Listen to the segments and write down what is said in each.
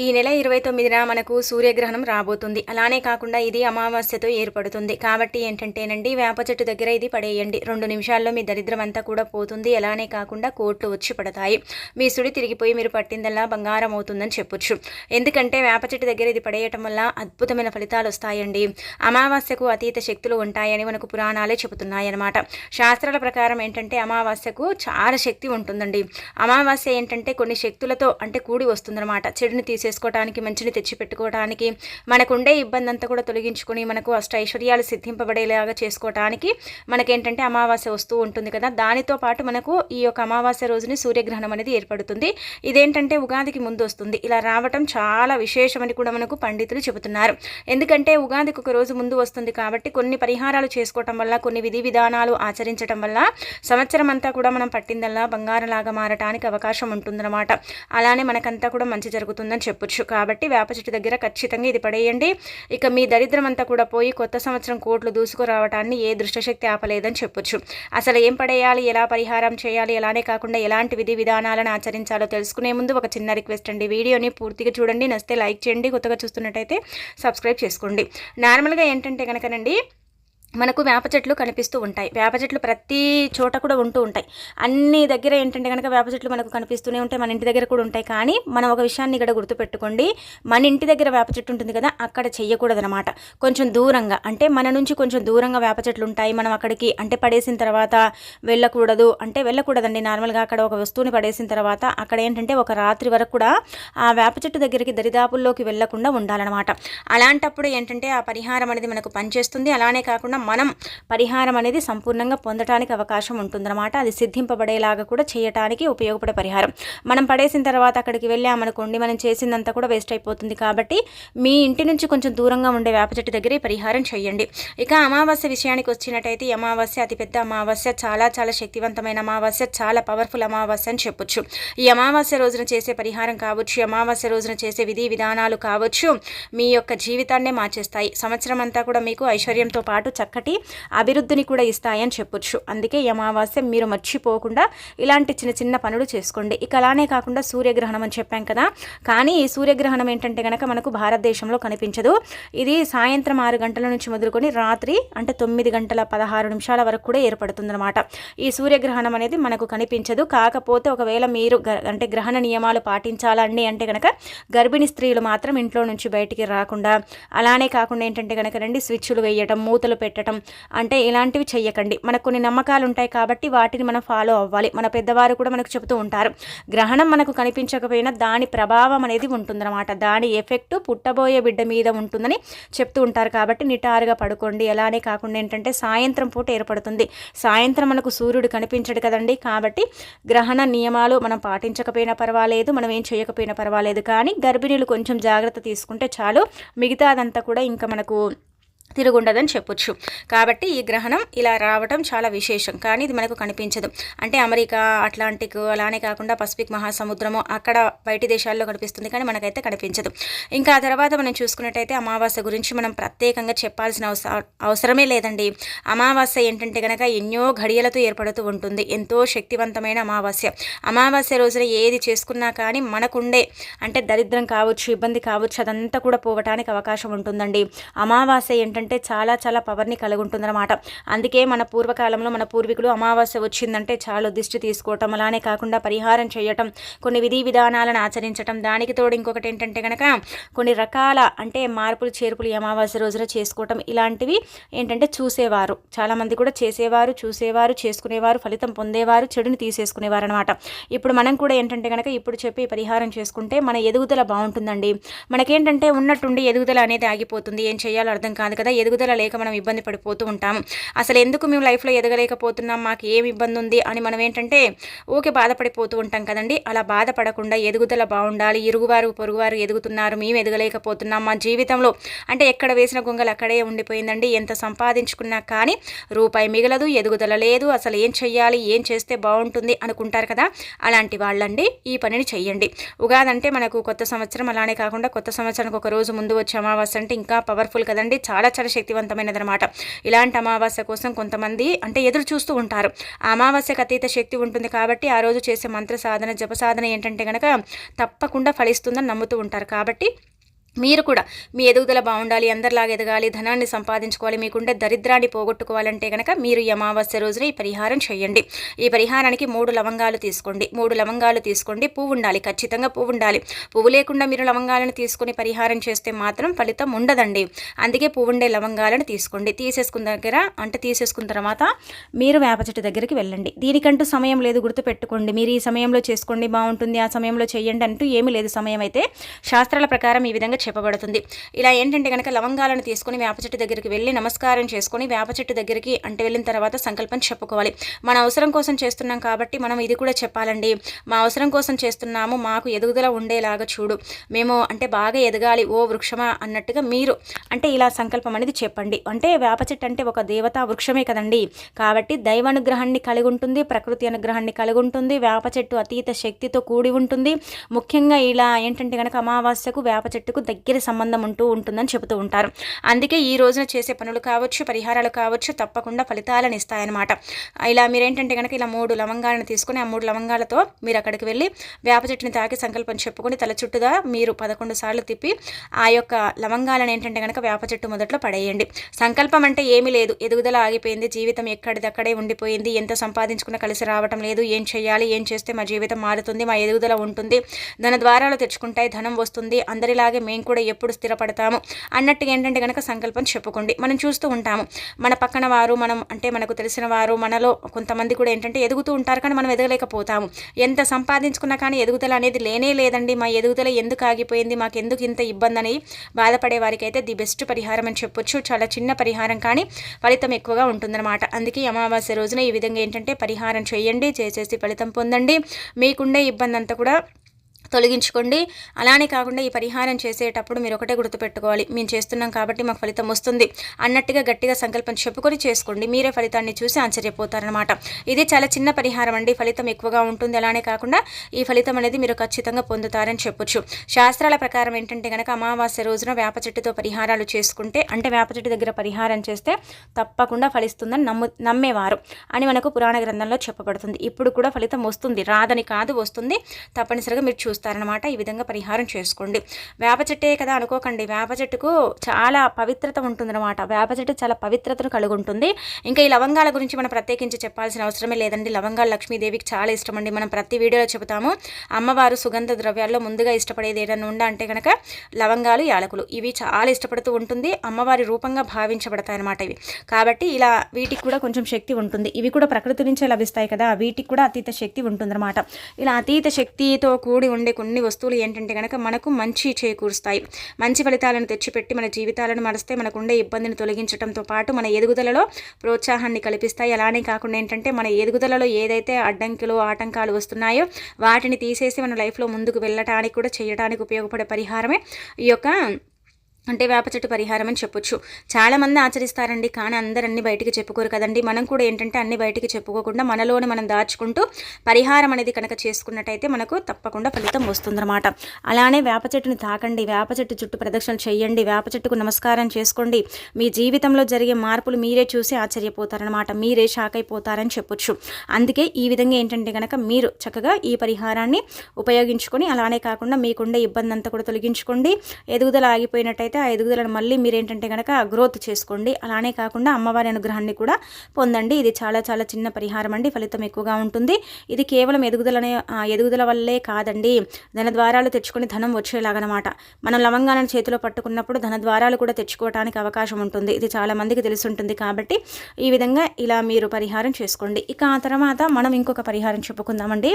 ఈ నెల ఇరవై తొమ్మిదిన మనకు సూర్యగ్రహణం రాబోతుంది. అలానే కాకుండా ఇది అమావాస్యతో ఏర్పడుతుంది. కాబట్టి ఏంటంటేనండి వేప చెట్టు దగ్గర ఇది పడేయండి. రెండు నిమిషాల్లో మీ దరిద్రం అంతా కూడా పోతుంది. అలానే కాకుండా కోట్లు వచ్చి పడతాయి. మీ సుడి తిరిగిపోయి మీరు పట్టిందల్లా బంగారం అవుతుందని చెప్పొచ్చు. ఎందుకంటే వేప చెట్టు దగ్గర ఇది పడేయటం వల్ల అద్భుతమైన ఫలితాలు వస్తాయండి. అమావాస్యకు అతీత శక్తులు ఉంటాయని మనకు పురాణాలే చెబుతున్నాయన్నమాట. శాస్త్రాల ప్రకారం ఏంటంటే అమావాస్యకు చాలా శక్తి ఉంటుందండి. అమావాస్య ఏంటంటే కొన్ని శక్తులతో అంటే కూడి వస్తుందన్నమాట. చెడుని తీసి తీసేసుకోవడానికి మంచిని తెచ్చిపెట్టుకోవడానికి మనకుండే ఇబ్బంది అంతా కూడా తొలగించుకొని మనకు అష్ట ఐశ్వర్యాలు సిద్ధింపబడేలాగా చేసుకోవడానికి మనకేంటంటే అమావాస్య వస్తూ ఉంటుంది కదా. దానితో పాటు మనకు ఈ యొక్క అమావాస్య రోజుని సూర్యగ్రహణం అనేది ఏర్పడుతుంది. ఇదేంటంటే ఉగాదికి ముందు వస్తుంది. ఇలా రావటం చాలా విశేషమని కూడా మనకు పండితులు చెబుతున్నారు. ఎందుకంటే ఉగాదికి ఒక రోజు ముందు వస్తుంది కాబట్టి కొన్ని పరిహారాలు చేసుకోవటం వల్ల కొన్ని విధి విధానాలు ఆచరించడం వల్ల సంవత్సరం అంతా కూడా మనం పట్టిందల్లా బంగారంలాగా మారటానికి అవకాశం ఉంటుందన్నమాట. అలానే మనకంతా కూడా మంచి జరుగుతుందని చెప్పొచ్చు కాబట్టి వేప చెట్టు దగ్గర ఖచ్చితంగా ఇది పడేయండి. ఇక మీ దరిద్రం అంతా కూడా పోయి కొత్త సంవత్సరం కోట్లు దూసుకురావటాన్ని ఏ దృష్టశక్తి ఆపలేదని చెప్పొచ్చు. అసలు ఏం పడేయాలి? ఎలా పరిహారం చేయాలి? ఎలానే కాకుండా ఎలాంటి విధి విధానాలను ఆచరించాలో తెలుసుకునే ముందు ఒక చిన్న రిక్వెస్ట్ అండి. వీడియోని పూర్తిగా చూడండి. నస్తే లైక్ చేయండి. కొత్తగా చూస్తున్నట్టయితే సబ్స్క్రైబ్ చేసుకోండి. నార్మల్గా ఏంటంటే కనుకనండి మనకు వేప చెట్లు కనిపిస్తూ ఉంటాయి. వేప చెట్లు ప్రతి చోట కూడా ఉంటూ ఉంటాయి. అన్ని దగ్గర ఏంటంటే కనుక వేప చెట్లు మనకు కనిపిస్తూనే ఉంటాయి. మన ఇంటి దగ్గర కూడా ఉంటాయి. కానీ మనం ఒక విషయాన్ని ఇక్కడ గుర్తుపెట్టుకోండి. మన ఇంటి దగ్గర వేప చెట్టు ఉంటుంది కదా అక్కడ చెయ్యకూడదనమాట కొంచెం దూరంగా అంటే మన నుంచి కొంచెం దూరంగా వేప చెట్లు ఉంటాయి. మనం అక్కడికి అంటే పడేసిన తర్వాత వెళ్ళకూడదు. అంటే వెళ్ళకూడదండి. నార్మల్గా అక్కడ ఒక వస్తువుని పడేసిన తర్వాత అక్కడ ఏంటంటే ఒక రాత్రి వరకు కూడా ఆ వేప చెట్టు దగ్గరికి దరిదాపుల్లోకి వెళ్ళకుండా ఉండాలన్నమాట. అలాంటప్పుడు ఏంటంటే ఆ పరిహారం అనేది మనకు పనిచేస్తుంది. అలానే కాకుండా మనం పరిహారం అనేది సంపూర్ణంగా పొందడానికి అవకాశం ఉంటుందన్నమాట. అది సిద్ధింపబడేలాగా కూడా చేయటానికి ఉపయోగపడే పరిహారం. మనం పడేసిన తర్వాత అక్కడికి వెళ్ళామనుకోండి మనం చేసిందంతా కూడా వేస్ట్ అయిపోతుంది కాబట్టి మీ ఇంటి నుంచి కొంచెం దూరంగా ఉండే వేప చెట్టు దగ్గర ఈ పరిహారం చేయండి ఇక అమావాస్య విషయానికి వచ్చినట్టయితే ఈ అమావాస్య అతిపెద్ద అమావాస్య చాలా చాలా శక్తివంతమైన అమావాస్య చాలా పవర్ఫుల్ అమావాస్య అని చెప్పొచ్చు. ఈ అమావాస్య రోజున చేసే పరిహారం కావచ్చు అమావాస్య రోజున చేసే విధి విధానాలు కావచ్చు మీ యొక్క జీవితాన్నే మార్చేస్తాయి. సంవత్సరం అంతా కూడా మీకు ఐశ్వర్యంతో పాటు చక్క చక్కటి అభివృద్ధిని కూడా ఇస్తాయని చెప్పొచ్చు. అందుకే ఈ అమావాస్య మీరు మర్చిపోకుండా ఇలాంటి చిన్న చిన్న పనులు చేసుకోండి. ఇక అలానే కాకుండా సూర్యగ్రహణం అని చెప్పాం కదా. కానీ ఈ సూర్యగ్రహణం ఏంటంటే కనుక మనకు భారతదేశంలో కనిపించదు. ఇది సాయంత్రం ఆరు గంటల నుంచి మొదలుకొని రాత్రి అంటే తొమ్మిది గంటల పదహారు నిమిషాల వరకు కూడా ఏర్పడుతుందన్నమాట. ఈ సూర్యగ్రహణం అనేది మనకు కనిపించదు. కాకపోతే ఒకవేళ మీరు అంటే గ్రహణ నియమాలు పాటించాలండి అంటే కనుక గర్భిణీ స్త్రీలు మాత్రం ఇంట్లో నుంచి బయటికి రాకుండా అలానే కాకుండా ఏంటంటే కనుక రండి స్విచ్లు వేయటం మూతలు పెట్టడం పెట్టడం. అంటే ఇలాంటివి చెయ్యకండి. మనకు కొన్ని నమ్మకాలు ఉంటాయి కాబట్టి వాటిని మనం ఫాలో అవ్వాలి. మన పెద్దవారు కూడా మనకు చెబుతూ ఉంటారు. గ్రహణం మనకు కనిపించకపోయినా దాని ప్రభావం అనేది ఉంటుందన్నమాట. దాని ఎఫెక్ట్ పుట్టబోయే బిడ్డ మీద ఉంటుందని చెప్తూ ఉంటారు కాబట్టి నిటారుగా పడుకోండి. అలానే కాకుండా ఏంటంటే సాయంత్రం పూట ఏర్పడుతుంది. సాయంత్రం మనకు సూర్యుడు కనిపించడు కదండి. కాబట్టి గ్రహణ నియమాలు మనం పాటించకపోయినా పర్వాలేదు. మనం ఏం చేయకపోయినా పర్వాలేదు. కానీ గర్భిణీలు కొంచెం జాగ్రత్త తీసుకుంటే చాలు. మిగతాదంతా కూడా ఇంకా మనకు తిరుగుండదని చెప్పొచ్చు. కాబట్టి ఈ గ్రహణం ఇలా రావటం చాలా విశేషం. కానీ ఇది మనకు కనిపించదు. అంటే అమెరికా అట్లాంటిక్ అలానే కాకుండా పసిఫిక్ మహాసముద్రము అక్కడ బయటి దేశాల్లో కనిపిస్తుంది కానీ మనకైతే కనిపించదు. ఇంకా ఆ తర్వాత మనం చూసుకున్నట్టయితే అమావాస్య గురించి మనం ప్రత్యేకంగా చెప్పాల్సిన అవసరమే లేదండి. అమావాస్య ఏంటంటే కనుక ఎన్నో ఘడియలతో ఏర్పడుతూ ఉంటుంది. ఎంతో శక్తివంతమైన అమావాస్య. అమావాస్య రోజున ఏది చేసుకున్నా కానీ మనకుండే అంటే దరిద్రం కావచ్చు ఇబ్బంది కావచ్చు అదంతా కూడా పోవటానికి అవకాశం ఉంటుందండి. అమావాస్య ఏంటంటే అంటే చాలా చాలా పవర్ని కలిగి ఉంటుందన్నమాట అందుకే మన పూర్వకాలంలో మన పూర్వీకులు అమావాస్య వచ్చిందంటే చాలా దిష్టి తీసుకోవటం అలానే కాకుండా పరిహారం చేయటం కొన్ని విధి విధానాలను ఆచరించటం. దానికి తోడు ఇంకొకటి ఏంటంటే కనుక కొన్ని రకాల అంటే మార్పులు చేర్పులు అమావాస్య రోజున చేసుకోవటం ఇలాంటివి ఏంటంటే చూసేవారు. చాలామంది కూడా చేసేవారు చూసేవారు చేసుకునేవారు ఫలితం పొందేవారు చెడుని తీసేసుకునేవారు అనమాట ఇప్పుడు మనం కూడా ఏంటంటే కనుక ఇప్పుడు చెప్పి పరిహారం చేసుకుంటే మన ఎదుగుదల బాగుంటుందండి. మనకేంటంటే ఉన్నట్టుండి ఎదుగుదల అనేది ఆగిపోతుంది. ఏం చేయాలో అర్థం కాదు కదా. ఎదుగుదల లేక మనం ఇబ్బంది పడిపోతూ ఉంటాం. అసలు ఎందుకు మేము లైఫ్లో ఎదగలేకపోతున్నాం? మాకు ఏమి ఇబ్బంది ఉంది? అని మనం ఏంటంటే ఊకే బాధపడిపోతూ ఉంటాం కదండి. అలా బాధపడకుండా ఎదుగుదల బాగుండాలి. ఇరుగువారు పొరుగువారు ఎదుగుతున్నారు. మేము ఎదగలేకపోతున్నాం. మా జీవితంలో అంటే ఎక్కడ వేసిన గొంగలు అక్కడే ఉండిపోయిందండి. ఎంత సంపాదించుకున్నా కానీ రూపాయి మిగలదు ఎదుగుదల లేదు. అసలు ఏం చెయ్యాలి? ఏం చేస్తే బాగుంటుంది? అనుకుంటారు కదా. అలాంటి వాళ్ళండి. ఈ పనిని చెయ్యండి. ఉగాది అంటే మనకు కొత్త సంవత్సరం అలానే కాకుండా కొత్త సంవత్సరానికి ఒక రోజు ముందు వచ్చే అమావాస్య అంటే ఇంకా పవర్ఫుల్ కదండి. చాలా చాలా శక్తివంతమైనది అనమాట ఇలాంటి అమావాస్య కోసం కొంతమంది అంటే ఎదురు చూస్తూ ఉంటారు. అమావాస్యకు అతీత శక్తి ఉంటుంది కాబట్టి ఆ రోజు చేసే మంత్ర సాధన జప సాధన ఏంటంటే కనుక తప్పకుండా ఫలిస్తుందని నమ్ముతూ ఉంటారు. కాబట్టి మీరు కూడా మీ ఎదుగుదల బాగుండాలి అందరిలాగా ఎదగాలి ధనాన్ని సంపాదించుకోవాలి మీకుండే దరిద్రాన్ని పోగొట్టుకోవాలంటే కనుక మీరు ఈ అమావాస్య రోజున ఈ పరిహారం చేయండి. ఈ పరిహారానికి మూడు లవంగాలు తీసుకోండి. మూడు లవంగాలు తీసుకోండి. పువ్వు ఉండాలి ఖచ్చితంగా పువ్వు ఉండాలి. పువ్వు లేకుండా మీరు లవంగాలను తీసుకొని పరిహారం చేస్తే మాత్రం ఫలితం ఉండదండి. అందుకే పువ్వు ఉండే లవంగాలను తీసుకోండి. తీసేసుకున్న దగ్గర అంటే తీసేసుకున్న తర్వాత మీరు వేప చెట్టు దగ్గరికి వెళ్ళండి. దీనికంటూ సమయం లేదు గుర్తుపెట్టుకోండి. మీరు ఈ సమయంలో చేసుకోండి బాగుంటుంది ఆ సమయంలో చేయండి అంటూ ఏమీ లేదు. సమయం అయితే శాస్త్రాల ప్రకారం ఈ విధంగా చెప్పబడుతుంది. ఇలా ఏంటంటే కనుక లవంగాలను తీసుకొని వేప చెట్టు దగ్గరికి వెళ్ళి నమస్కారం చేసుకుని వేప చెట్టు దగ్గరికి అంటే వెళ్ళిన తర్వాత సంకల్పం చెప్పుకోవాలి. మన అవసరం కోసం చేస్తున్నాం కాబట్టి మనం ఇది కూడా చెప్పాలండి. మా అవసరం కోసం చేస్తున్నాము మాకు ఎదుగుదల ఉండేలాగా చూడు. మేము అంటే బాగా ఎదగాలి ఓ వృక్షమా అన్నట్టుగా మీరు అంటే ఇలా సంకల్పం అనేది చెప్పండి. అంటే వేప చెట్టు అంటే ఒక దేవతా వృక్షమే కదండి. కాబట్టి దైవానుగ్రహాన్ని కలిగి ఉంటుంది ప్రకృతి అనుగ్రహాన్ని కలిగి ఉంటుంది వేప చెట్టు అతీత శక్తితో కూడి ఉంటుంది. ముఖ్యంగా ఇలా ఏంటంటే కనుక అమావాస్యకు వేప చెట్టుకు దగ్గర సంబంధం ఉంటూ ఉంటుందని చెబుతూ ఉంటారు. అందుకే ఈ రోజున చేసే పనులు కావచ్చు పరిహారాలు కావచ్చు తప్పకుండా ఫలితాలను ఇస్తాయన్నమాట. ఇలా మీరేంటంటే కనుక ఇలా మూడు లవంగాలను తీసుకుని ఆ మూడు లవంగాలతో మీరు అక్కడికి వెళ్ళి వేప చెట్టుని తాకి సంకల్పం చెప్పుకొని తల చుట్టుగా మీరు పదకొండు సార్లు తిప్పి ఆ యొక్క లవంగాలను ఏంటంటే కనుక వేప చెట్టు మొదట్లో పడేయండి. సంకల్పం అంటే ఏమీ లేదు. ఎదుగుదల ఆగిపోయింది. జీవితం ఎక్కడిదక్కడే ఉండిపోయింది. ఎంత సంపాదించుకున్నా కలిసి రావటం లేదు. ఏం చేయాలి? ఏం చేస్తే మా జీవితం మారుతుంది? మా ఎదుగుదల ఉంటుంది. ధన ద్వారాలు తెచ్చుకుంటాయి. ధనం వస్తుంది. అందరిలాగే మేం మేము కూడా ఎప్పుడు స్థిరపడతాము అన్నట్టుగా ఏంటంటే కనుక సంకల్పం చెప్పుకోండి. మనం చూస్తూ ఉంటాము. మన పక్కన వారు మనం అంటే మనకు తెలిసిన వారు మనలో కొంతమంది కూడా ఏంటంటే ఎదుగుతూ ఉంటారు కానీ మనం ఎదగలేకపోతాము. ఎంత సంపాదించుకున్నా కానీ ఎదుగుదల అనేది లేనే లేదండి. మా ఎదుగుదల ఎందుకు ఆగిపోయింది? మాకు ఎందుకు ఇంత ఇబ్బంది అని బాధపడే వారికి అయితే ది బెస్ట్ పరిహారం అని చెప్పొచ్చు. చాలా చిన్న పరిహారం కానీ ఫలితం ఎక్కువగా ఉంటుందన్నమాట. అందుకే అమావాస్య రోజున ఈ విధంగా ఏంటంటే పరిహారం చేయండి చేసేసి ఫలితం పొందండి. మీకుండే ఇబ్బంది అంతా కూడా తొలగించుకోండి. అలానే కాకుండా ఈ పరిహారం చేసేటప్పుడు మీరు ఒకటే గుర్తుపెట్టుకోవాలి. మేము చేస్తున్నాం కాబట్టి మాకు ఫలితం వస్తుంది. అన్నట్టుగా గట్టిగా సంకల్పం చెప్పుకొని చేసుకోండి. మీరే ఫలితాన్ని చూసి ఆశ్చర్యపోతారనమాట ఇది చాలా చిన్న పరిహారం అండి. ఫలితం ఎక్కువగా ఉంటుంది. అలానే కాకుండా ఈ ఫలితం అనేది మీరు ఖచ్చితంగా పొందుతారని చెప్పొచ్చు. శాస్త్రాల ప్రకారం ఏంటంటే కనుక అమావాస్య రోజున వేప చెట్టుతో పరిహారాలు చేసుకుంటే అంటే వేప చెట్టు దగ్గర పరిహారం చేస్తే తప్పకుండా ఫలిస్తుందని నమ్ము నమ్మేవారు అని మనకు పురాణ గ్రంథంలో చెప్పబడుతుంది. ఇప్పుడు కూడా ఫలితం వస్తుంది. రాదని కాదు వస్తుంది. తప్పనిసరిగా మీరు చూస్తారు చూస్తారనమాట ఈ విధంగా పరిహారం చేసుకోండి. వేప చెట్టే కదా అనుకోకండి. వేప చెట్టుకు చాలా పవిత్రత ఉంటుందన్నమాట. వేప చెట్టు చాలా పవిత్రతను కలిగి ఉంటుంది ఇంకా ఈ లవంగాల గురించి మనం ప్రత్యేకించి చెప్పాల్సిన అవసరమే లేదండి. లవంగాలు లక్ష్మీదేవికి చాలా ఇష్టం అండి మనం ప్రతి వీడియోలో చెబుతాము అమ్మవారు సుగంధ ద్రవ్యాల్లో ముందుగా ఇష్టపడేది ఏదైనా ఉందా అంటే కనుక లవంగాలు యాలకులు ఇవి చాలా ఇష్టపడుతూ ఉంటుంది. అమ్మవారి రూపంగా భావించబడతాయి అనమాట ఇవి. కాబట్టి ఇలా వీటికి కూడా కొంచెం శక్తి ఉంటుంది. ఇవి కూడా ప్రకృతి నుంచే లభిస్తాయి కదా. వీటికి కూడా అతీత శక్తి ఉంటుందన్నమాట. ఇలా అతీత శక్తితో కూడి ఉండే ఉండే కొన్ని వస్తువులు ఏంటంటే కనుక మనకు మంచి చేకూరుస్తాయి. మంచి ఫలితాలను తెచ్చిపెట్టి మన జీవితాలను మరస్తే మనకు ఉండే ఇబ్బందిని తొలగించడంతో పాటు మన ఎదుగుదలలో ప్రోత్సాహాన్ని కల్పిస్తాయి. అలానే కాకుండా ఏంటంటే మన ఎదుగుదలలో ఏదైతే అడ్డంకులు ఆటంకాలు వస్తున్నాయో వాటిని తీసేసి మన లైఫ్లో ముందుకు వెళ్ళటానికి కూడా చేయడానికి ఉపయోగపడే పరిహారమే ఈ యొక్క అంటే వేప చెట్టు పరిహారం అని చెప్పొచ్చు. చాలామంది ఆచరిస్తారండి కానీ అందరు అన్ని బయటికి చెప్పుకోరు కదండి. మనం కూడా ఏంటంటే అన్ని బయటికి చెప్పుకోకుండా మనలోనే మనం దాచుకుంటూ పరిహారం అనేది కనుక చేసుకున్నట్టయితే మనకు తప్పకుండా ఫలితం వస్తుందన్నమాట. అలానే వేప చెట్టుని తాకండి వేప చెట్టు చుట్టూ ప్రదక్షిణలు చేయండి వేప చెట్టుకు నమస్కారం చేసుకోండి. మీ జీవితంలో జరిగే మార్పులు మీరే చూసి ఆశ్చర్యపోతారనమాట మీరే షాక్ అయిపోతారని చెప్పొచ్చు. అందుకే ఈ విధంగా ఏంటంటే కనుక మీరు చక్కగా ఈ పరిహారాన్ని ఉపయోగించుకొని అలానే కాకుండా మీకుండే ఇబ్బంది అంతా కూడా తొలగించుకోండి. ఎదుగుదల ఆగిపోయినట్టయితే అయితే ఆ ఎదుగుదలను మళ్ళీ మీరు ఏంటంటే కనుక గ్రోత్ చేసుకోండి. అలానే కాకుండా అమ్మవారి అనుగ్రహాన్ని కూడా పొందండి. ఇది చాలా చాలా చిన్న పరిహారం అండి. ఫలితం ఎక్కువగా ఉంటుంది. ఇది కేవలం ఎదుగుదలనే ఎదుగుదల వల్లే కాదండి. ధన ద్వారాలు తెచ్చుకొని ధనం వచ్చేలాగనమాట. మనం లవంగాలను చేతిలో పట్టుకున్నప్పుడు ధన ద్వారాలు కూడా తెచ్చుకోవడానికి అవకాశం ఉంటుంది. ఇది చాలా మందికి తెలిసి కాబట్టి ఈ విధంగా ఇలా మీరు పరిహారం చేసుకోండి. ఇక ఆ తర్వాత మనం ఇంకొక పరిహారం చెప్పుకుందామండి.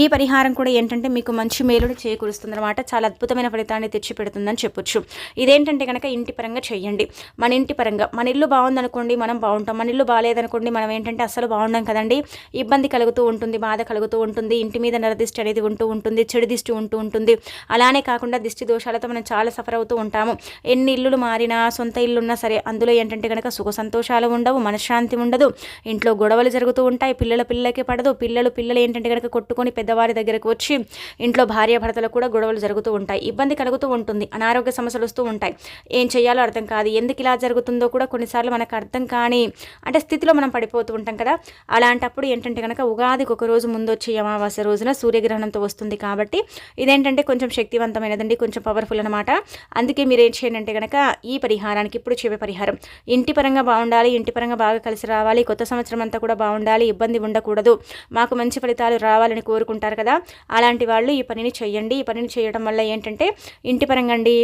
ఈ పరిహారం కూడా ఏంటంటే మీకు మంచి మేలుని చేకూరుస్తుంది అనమాట చాలా అద్భుతమైన ఫలితాన్ని తెచ్చిపెడుతుందని చెప్పొచ్చు. ఇదే ఏంటంటే కనుక ఇంటి పరంగా చేయండి మన ఇంటి పరంగా. మన ఇల్లు బాగుందనుకోండి మనం బాగుంటాం. మన ఇల్లు బాగాలేదనుకోండి మనం ఏంటంటే అసలు బాగుండం కదండి. ఇబ్బంది కలుగుతూ ఉంటుంది బాధ కలుగుతూ ఉంటుంది ఇంటి మీద నరదిష్టి అనేది ఉంటూ ఉంటుంది చెడు దిష్టి ఉంటూ ఉంటుంది. అలానే కాకుండా దిష్టి దోషాలతో మనం చాలా సఫర్ అవుతూ ఉంటాము. ఎన్ని ఇల్లులు మారినా సొంత ఇల్లు ఉన్నా సరే అందులో ఏంటంటే కనుక సుఖ సంతోషాలు ఉండవు మనశ్శాంతి ఉండదు. ఇంట్లో గొడవలు జరుగుతూ ఉంటాయి పిల్లల పిల్లలకి పడదు. పిల్లలు పిల్లలు ఏంటంటే కనుక కొట్టుకొని పెద్దవారి దగ్గరకు వచ్చి ఇంట్లో భార్యాభర్తలకు కూడా గొడవలు జరుగుతూ ఉంటాయి. ఇబ్బంది కలుగుతూ ఉంటుంది అనారోగ్య సమస్యలు వస్తూ ఉంటాయి. ఉంటాయి ఏం చేయాలో అర్థం కాదు. ఎందుకు ఇలా జరుగుతుందో కూడా కొన్నిసార్లు మనకు అర్థం కాని అంటే స్థితిలో మనం పడిపోతూ ఉంటాం కదా. అలాంటప్పుడు ఏంటంటే కనుక ఉగాదికి ఒక రోజు ముందు వచ్చే అమావాస్య రోజున సూర్యగ్రహణంతో వస్తుంది కాబట్టి ఇదేంటంటే కొంచెం శక్తివంతమైనదండి కొంచెం పవర్ఫుల్ అనమాట అందుకే మీరు ఏం చేయండి అంటే కనుక ఈ పరిహారానికి ఇప్పుడు చెప్పే పరిహారం. ఇంటి పరంగా బాగుండాలి ఇంటి పరంగా బాగా కలిసి రావాలి కొత్త సంవత్సరం అంతా కూడా బాగుండాలి ఇబ్బంది ఉండకూడదు. మాకు మంచి ఫలితాలు రావాలని కోరుకుంటారు కదా. అలాంటి వాళ్ళు ఈ పనిని చేయండి. ఈ పనిని చేయడం వల్ల ఏంటంటే ఇంటి పరంగా అండి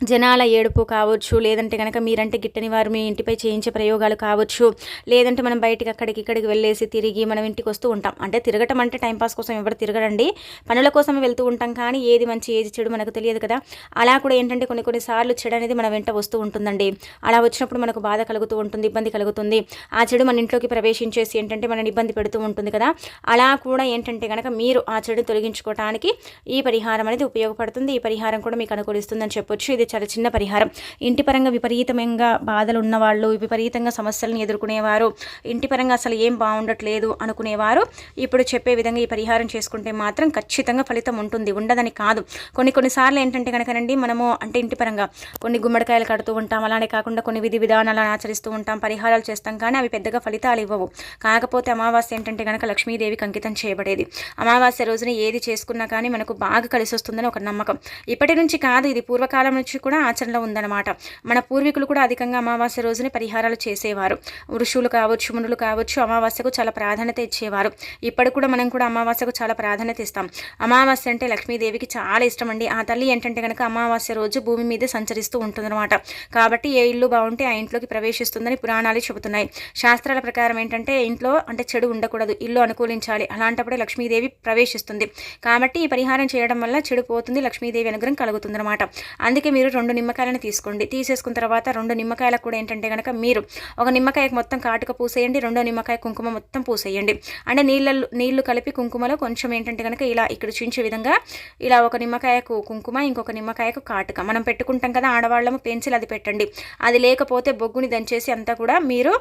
జనాల ఏడుపు కావచ్చు లేదంటే కనుక మీరంటే గిట్టని వారు మీ ఇంటిపై చేయించే ప్రయోగాలు కావచ్చు లేదంటే మనం బయటికి అక్కడికి ఇక్కడికి వెళ్ళేసి తిరిగి మనం ఇంటికి వస్తూ ఉంటాం. అంటే తిరగటం అంటే టైంపాస్ కోసం ఎవరు తిరగడండి పనుల కోసం వెళ్తూ ఉంటాం కానీ ఏది మంచి ఏది చెడు మనకు తెలియదు కదా. అలా కూడా ఏంటంటే కొన్ని కొన్నిసార్లు చెడు అనేది మన వెంట వస్తూ ఉంటుందండి. అలా వచ్చినప్పుడు మనకు బాధ కలుగుతూ ఉంటుంది ఇబ్బంది కలుగుతుంది. ఆ చెడు మన ఇంట్లోకి ప్రవేశించేసి ఏంటంటే మనని ఇబ్బంది పెడుతూ ఉంటుంది కదా. అలా కూడా ఏంటంటే కనుక మీరు ఆ చెడు తొలగించుకోవడానికి ఈ పరిహారం అనేది ఉపయోగపడుతుంది. ఈ పరిహారం కూడా మీకు అనుకూలిస్తుందని చెప్పొచ్చు. ఇది చాలా చిన్న పరిహారం. ఇంటి పరంగా విపరీతంగా బాధలు ఉన్నవాళ్ళు విపరీతంగా సమస్యలను ఎదుర్కొనేవారు ఇంటి పరంగా అసలు ఏం బాగుండట్లేదు అనుకునేవారు. ఇప్పుడు చెప్పే విధంగా ఈ పరిహారం చేసుకుంటే మాత్రం ఖచ్చితంగా ఫలితం ఉంటుంది. ఉండదని కాదు. కొన్ని కొన్నిసార్లు ఏంటంటే కనుకనండి మనము అంటే ఇంటి పరంగా కొన్ని గుమ్మడికాయలు కడుతూ ఉంటాం. అలానే కాకుండా కొన్ని విధి విధానాలను ఆచరిస్తూ ఉంటాం పరిహారాలు చేస్తాం. కానీ అవి పెద్దగా ఫలితాలు ఇవ్వవు. కాకపోతే అమావాస్య ఏంటంటే కనుక లక్ష్మీదేవికి అంకితం చేయబడేది. అమావాస్య రోజున ఏది చేసుకున్నా కానీ మనకు బాగా కలిసి వస్తుందని ఒక నమ్మకం. ఇప్పటి నుంచి కాదు ఇది పూర్వకాలం నుంచి కూడా ఆచరణలో ఉందన్నమాట. మన పూర్వీకులు కూడా అధికంగా అమావాస్య రోజునే పరిహారాలు చేసేవారు. ఋషులు కావచ్చు మునులు కావచ్చు అమావాస్యకు చాలా ప్రాధాన్యత ఇచ్చేవారు. ఇప్పుడు కూడా మనం కూడా అమావాస్యకు చాలా ప్రాధాన్యత ఇస్తాం. అమావాస్య అంటే లక్ష్మీదేవికి చాలా ఇష్టం అండి. ఆ తల్లి ఏంటంటే కనుక అమావాస్య రోజు భూమి మీద సంచరిస్తూ ఉంటుందన్నమాట. కాబట్టి ఏ ఇల్లు బాగుంటే ఆ ఇంట్లోకి ప్రవేశిస్తుందని పురాణాలు చెబుతున్నాయి. శాస్త్రాల ప్రకారం ఏంటంటే ఇంట్లో అంటే చెడు ఉండకూడదు ఇల్లు అనుకూలించాలి. అలాంటప్పుడే లక్ష్మీదేవి ప్రవేశిస్తుంది. కాబట్టి ఈ పరిహారం చేయడం వల్ల చెడు పోతుంది లక్ష్మీదేవి అనుగ్రహం కలుగుతుంది అనమాట అందుకే మీరు రెండు నిమ్మకాయలను తీసుకోండి. తీసేసుకున్న తర్వాత రెండు నిమ్మకాయలకు కూడా ఏంటంటే కనుక మీరు ఒక నిమ్మకాయకు మొత్తం కాటుక పూసేయండి రెండో నిమ్మకాయ కుంకుమ మొత్తం పూసేయండి. అంటే నీళ్ళల్లో నీళ్ళు కలిపి కుంకుమలో కొంచెం ఏంటంటే కనుక ఇలా ఇక్కడ చూపించే విధంగా ఇలా ఒక నిమ్మకాయకు కుంకుమ ఇంకొక నిమ్మకాయకు కాటుక. మనం పెట్టుకుంటాం కదా ఆడవాళ్ళము పెన్సిల్ అది పెట్టండి. అది లేకపోతే బొగ్గుని దంచేసి అంతా కూడా మీరు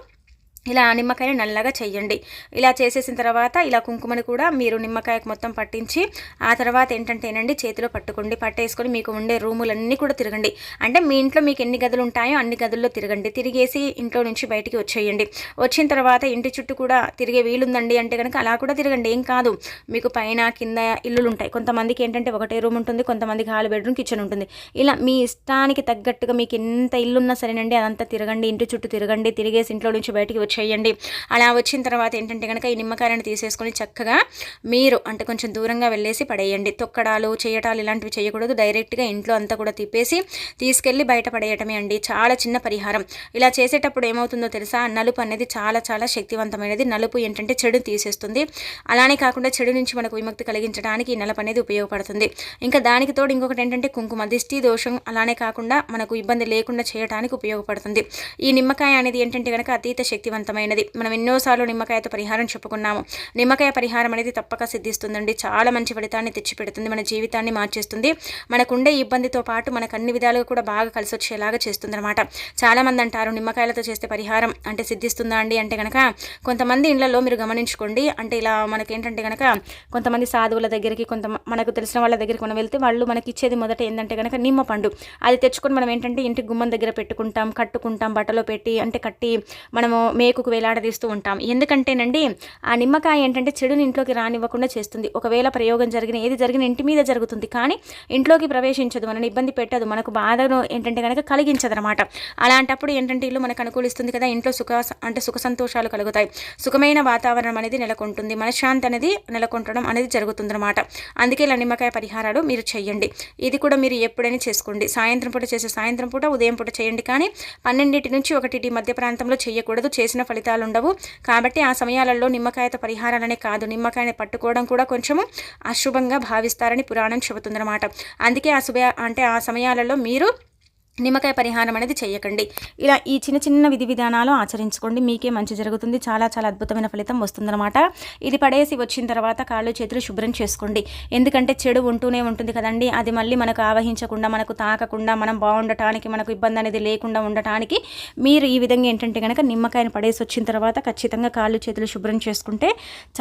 ఇలా నిమ్మకాయని నల్లగా చేయండి ఇలా చేసేసిన తర్వాత ఇలా కుంకుమని కూడా మీరు నిమ్మకాయకు మొత్తం పట్టించి ఆ తర్వాత ఏంటంటేనండి చేతిలో పట్టుకోండి. పట్టేసుకొని మీకు ఉండే రూములన్నీ కూడా తిరగండి. అంటే మీ ఇంట్లో మీకు ఎన్ని గదులు ఉంటాయో అన్ని గదుల్లో తిరగండి. తిరిగేసి ఇంట్లో నుంచి బయటికి వచ్చేయండి. వచ్చిన తర్వాత ఇంటి చుట్టూ కూడా తిరిగే వీలుందండి అంటే కనుక అలా కూడా తిరగండి. ఏం కాదు. మీకు పైన కింద ఇల్లులు ఉంటాయి కొంతమందికి ఏంటంటే ఒకటే రూమ్ ఉంటుంది కొంతమందికి హాల్ బెడ్రూమ్ కిచెన్ ఉంటుంది. ఇలా మీ ఇష్టానికి తగ్గట్టుగా మీకు ఎంత ఇల్లున్నా సరేనండి అదంతా తిరగండి. ఇంటి చుట్టూ తిరగండి. తిరిగేసి ఇంట్లో నుంచి బయటికి వచ్చి చేయండి. అలా వచ్చిన తర్వాత ఏంటంటే కనుక ఈ నిమ్మకాయలను తీసేసుకొని చక్కగా మీరు అంటే కొంచెం దూరంగా వెళ్ళేసి పడేయండి. తొక్కడాలు చేయటాలు ఇలాంటివి చేయకూడదు. డైరెక్ట్గా ఇంట్లో అంతా కూడా తిప్పేసి తీసుకెళ్ళి బయట పడేయటమే అండి. చాలా చిన్న పరిహారం. ఇలా చేసేటప్పుడు ఏమవుతుందో తెలుసా? నలుపు అనేది చాలా చాలా శక్తివంతమైనది. నలుపు ఏంటంటే చెడు తీసేస్తుంది. అలానే కాకుండా చెడు నుంచి మనకు విముక్తి కలిగించడానికి ఈ నలుపు అనేది ఉపయోగపడుతుంది. ఇంకా దానికి తోడు ఇంకొకటి ఏంటంటే కుంకుమ దిష్టి దోషం అలానే కాకుండా మనకు ఇబ్బంది లేకుండా చేయడానికి ఉపయోగపడుతుంది. ఈ నిమ్మకాయ అనేది ఏంటంటే కనుక అతీత శక్తివంతమైనది. మనం ఎన్నోసార్లు నిమ్మకాయతో పరిహారం చెప్పుకున్నాము. నిమ్మకాయ పరిహారం అనేది తప్పక సిద్ధిస్తుందండి. చాలా మంచి ఫలితాన్ని తెచ్చిపెడుతుంది. మన జీవితాన్ని మార్చేస్తుంది. మనకుండే ఇబ్బందితో పాటు మనకు అన్ని విధాలుగా కూడా బాగా కలిసి వచ్చేలాగా చేస్తుంది అనమాట చాలామంది అంటారు నిమ్మకాయలతో చేస్తే పరిహారం అంటే సిద్ధిస్తుందా అండి? అంటే కనుక కొంతమంది ఇళ్ళలో మీరు గమనించుకోండి. అంటే ఇలా మనకేంటంటే కనుక కొంతమంది సాధువుల దగ్గరికి కొంత మనకు తెలిసిన వాళ్ళ దగ్గరికి మనం వెళ్తే వాళ్ళు మనకి ఇచ్చేది మొదట ఏంటంటే కనుక నిమ్మ పండు. అది తెచ్చుకొని మనం ఏంటంటే ఇంటి గుమ్మం దగ్గర పెట్టుకుంటాం కట్టుకుంటాం బట్టలో పెట్టి అంటే కట్టి మనము మే రేకుకు వేలాడదీస్తూ ఉంటాం. ఎందుకంటేనండి ఆ నిమ్మకాయ ఏంటంటే చెడుని ఇంట్లోకి రానివ్వకుండా చేస్తుంది. ఒకవేళ ప్రయోగం జరిగిన ఏది జరిగిన ఇంటి మీద జరుగుతుంది. కానీ ఇంట్లోకి ప్రవేశించదు మనని ఇబ్బంది పెట్టదు మనకు బాధను ఏంటంటే కనుక కలిగించదు అనమాట అలాంటప్పుడు ఏంటంటే ఇల్లు మనకు అనుకూలిస్తుంది కదా ఇంట్లో సుఖ అంటే సుఖ సంతోషాలు కలుగుతాయి. సుఖమైన వాతావరణం అనేది నెలకొంటుంది. మనశ్శాంతి అనేది నెలకొంటడం అనేది జరుగుతుందన్నమాట అందుకే ఇలా నిమ్మకాయ పరిహారాలు మీరు చేయండి. ఇది కూడా మీరు ఎప్పుడైనా చేసుకోండి. సాయంత్రం పూట చేసే సాయంత్రం పూట ఉదయం పూట చేయండి. కానీ పన్నెండింటి నుంచి ఒకటి మధ్య ప్రాంతంలో చేయకూడదు. చేసిన ఫలితాలు ఉండవు కాబట్టి ఆ సమయాలలో నిమ్మకాయతో పరిహారాలనే కాదు నిమ్మకాయని పట్టుకోవడం కూడా కొంచెము అశుభంగా భావిస్తారని పురాణం చెబుతుందన్నమాట. అందుకే ఆ శుభ అంటే ఆ సమయాలలో మీరు నిమ్మకాయ పరిహారం అనేది చేయకండి ఇలా ఈ చిన్న చిన్న విధి విధానాలు ఆచరించుకోండి. మీకే మంచి జరుగుతుంది. చాలా చాలా అద్భుతమైన ఫలితం వస్తుందన్నమాట. ఇది పడేసి వచ్చిన తర్వాత కాళ్ళు చేతులు శుభ్రం చేసుకోండి. ఎందుకంటే చెడు ఉంటూనే ఉంటుంది కదండి. అది మళ్ళీ మనకు ఆవహించకుండా మనకు తాకకుండా మనం బాగుండటానికి మనకు ఇబ్బంది అనేది లేకుండా ఉండటానికి మీరు ఈ విధంగా ఏంటంటే కనుక నిమ్మకాయను పడేసి వచ్చిన తర్వాత ఖచ్చితంగా కాళ్ళు చేతులు శుభ్రం చేసుకుంటే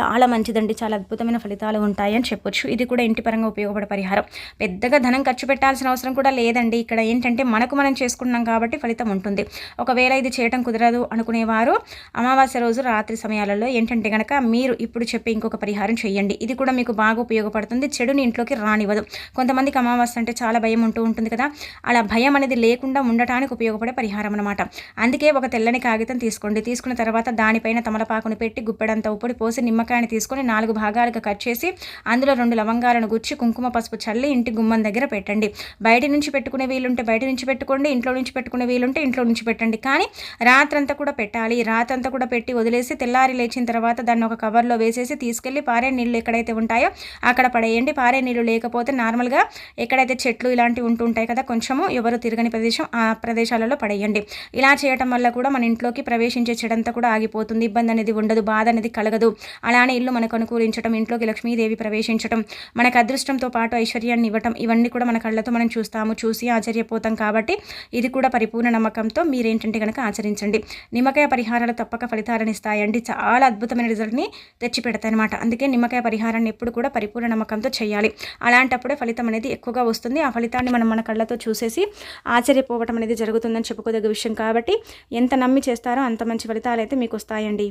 చాలా మంచిదండి. చాలా అద్భుతమైన ఫలితాలు ఉంటాయని చెప్పొచ్చు. ఇది కూడా ఇంటి పరంగా ఉపయోగపడే పరిహారం. పెద్దగా ధనం ఖర్చు పెట్టాల్సిన అవసరం కూడా లేదండి. ఇక్కడ ఏంటంటే మన మనకు మనం చేసుకుంటున్నాం కాబట్టి ఫలితం ఉంటుంది. ఒకవేళ ఇది చేయటం కుదరదు అనుకునేవారు అమావాస్య రోజు రాత్రి సమయాలలో ఏంటంటే కనుక మీరు ఇప్పుడు చెప్పే ఇంకొక పరిహారం చేయండి. ఇది కూడా మీకు బాగా ఉపయోగపడుతుంది. చెడుని ఇంట్లోకి రానివ్వదు. కొంతమందికి అమావాస్య అంటే చాలా భయం ఉంటూ ఉంటుంది కదా. అలా భయం అనేది లేకుండా ఉండటానికి ఉపయోగపడే పరిహారం అనమాట అందుకే ఒక తెల్లని కాగితం తీసుకోండి. తీసుకున్న తర్వాత దానిపైన తమలపాకును పెట్టి గుప్పెడంత ఉప్పుడి పోసి నిమ్మకాయని తీసుకొని నాలుగు భాగాలుగా కట్ చేసి అందులో రెండు లవంగాలను గుచ్చి కుంకుమ పసుపు చల్లి ఇంటి గుమ్మం దగ్గర పెట్టండి. బయట నుంచి పెట్టుకునే వీలుంటే బయట నుంచి పెట్టుకోండి ఇంట్లో నుంచి పెట్టుకునే వీలుంటే ఇంట్లో నుంచి పెట్టండి. కానీ రాత్రంతా కూడా పెట్టాలి. రాత్రంతా కూడా పెట్టి వదిలేసి తెల్లారి లేచిన తర్వాత దాన్ని ఒక కవర్లో వేసేసి తీసుకెళ్ళి పారే నీళ్ళు ఎక్కడైతే ఉంటాయో అక్కడ పడేయండి. పారే నీళ్ళు లేకపోతే నార్మల్గా ఎక్కడైతే చెట్లు ఇలాంటివి ఉంటుంటాయి కదా కొంచెము ఎవరు తిరగని ప్రదేశం ఆ ప్రదేశాలలో పడేయండి. ఇలా చేయటం వల్ల కూడా మన ఇంట్లోకి ప్రవేశించే చెడంతా కూడా ఆగిపోతుంది. ఇబ్బంది అనేది ఉండదు బాధ అనేది కలగదు. అలానే ఇల్లు మనకు అనుకూలించడం ఇంట్లోకి లక్ష్మీదేవి ప్రవేశించడం మనకు అదృష్టంతో పాటు ఐశ్వర్యాన్ని ఇవ్వటం ఇవన్నీ కూడా మన కళ్ళతో మనం చూస్తాము చూసి ఆశ్చర్యపోతాం కాబట్టి ఇది కూడా పరిపూర్ణ నమ్మకంతో మీరేంటంటే కనుక ఆచరించండి. నిమ్మకాయ పరిహారాలు తప్పక ఫలితాలను ఇస్తాయండి. చాలా అద్భుతమైన రిజల్ట్ని తెచ్చిపెడతాయి అనమాట అందుకే నిమ్మకాయ పరిహారాన్ని ఎప్పుడు కూడా పరిపూర్ణ నమ్మకంతో చేయాలి. అలాంటప్పుడే ఫలితం అనేది ఎక్కువగా వస్తుంది. ఆ ఫలితాన్ని మనం మన కళ్ళతో చూసేసి ఆశ్చర్యపోవటం అనేది జరుగుతుందని చెప్పుకోదగ్గ విషయం కాబట్టి ఎంత నమ్మి చేస్తారో అంత మంచి ఫలితాలు అయితే మీకు వస్తాయండి.